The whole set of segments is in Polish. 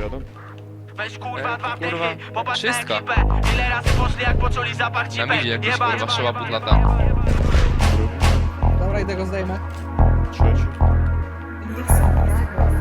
jadą? Weź kurwa E, dwa kurwa, popatrz na czystka. ekipę Ile razy poszli jak poczuli zapach cipek jakiś Jebać. kurwa. Dobra, idę go zdejmę. Trzeci. Jeden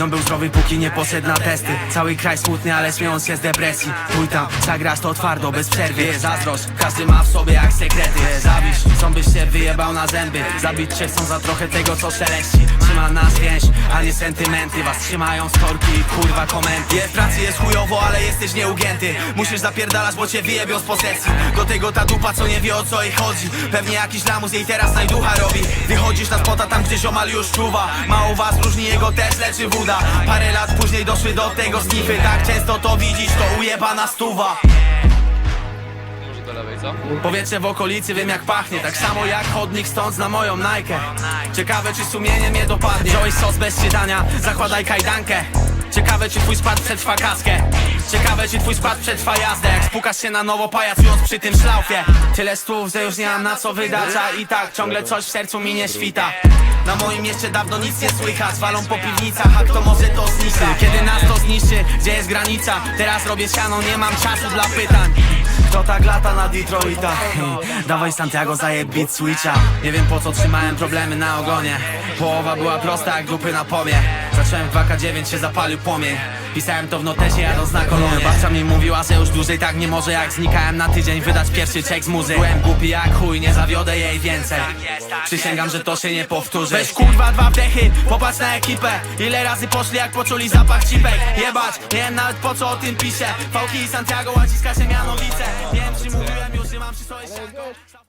Ziom był zdrowy póki nie poszedł na testy. Cały kraj smutny, ale śmiejąc się z depresji. Pój tam, zagrasz to twardo, bez przerwy. Zazdrość, każdy ma w sobie jak sekrety. Zawiść, chcą byś się wyjebał na zęby. Zabić cię chcą za trochę tego co szeleści Trzyma nas więź, a nie sentymenty. Was trzymają storki i kurwa komenty. Jest pracy, jest chujowo, ale jesteś nieugięty. Musisz zapierdalać, bo cię wyjebią z posesji. Do tego ta dupa, co nie wie o co jej chodzi. Pewnie jakiś lamus jej teraz najducha robi Wychodzisz na spota tam, gdzie ziomal już czuwa. Mało was różni, jego też leczy woda Parę lat później doszły do tego snify. Tak często to widzisz, to ujebana stuwa? Powietrze w okolicy wiem jak pachnie. Tak samo jak chodnik stąd na moją Nike. Ciekawe czy sumienie mnie dopadnie. Wziąłeś sos bez siadania, zakładaj kajdankę. Ciekawe czy twój skład przetrwa kaskę Ciekawe czy twój skład przetrwa jazdę. Jak spukasz się na nowo pajacując przy tym szlaufie. Tyle stów, że już nie mam na co wydać i tak ciągle coś w sercu mi nie świta na moim mieście dawno nic nie słychać. Walą po piwnicach, a kto może to zniszczy? Kiedy nas to zniszczy, gdzie jest granica? Teraz robię siano, nie mam czasu dla pytań. Kto tak lata na Detroita? Dawaj Santiago zajeb beat switcha. Nie wiem po co trzymałem problemy na ogonie. Połowa była prosta jak dupy na pomie. Zacząłem w 2K9 się zapalił płomień. Pisałem to w notesie jadąc na kolonie. Babcia mi mówiła, że już dłużej tak nie może. Jak znikałem na tydzień wydać pierwszy czek z muzy. Byłem głupi jak chuj, nie zawiodę jej więcej. Przysięgam, że to się nie powtórzy Weź kurwa dwa wdechy, popatrz na ekipę. Ile razy poszli jak poczuli zapach cipek. Jebać, nie wiem nawet po co o tym piszę Fałki i Santiago, łaciska się mianowice Nie wiem czy mówiłem już, że mam przy sobie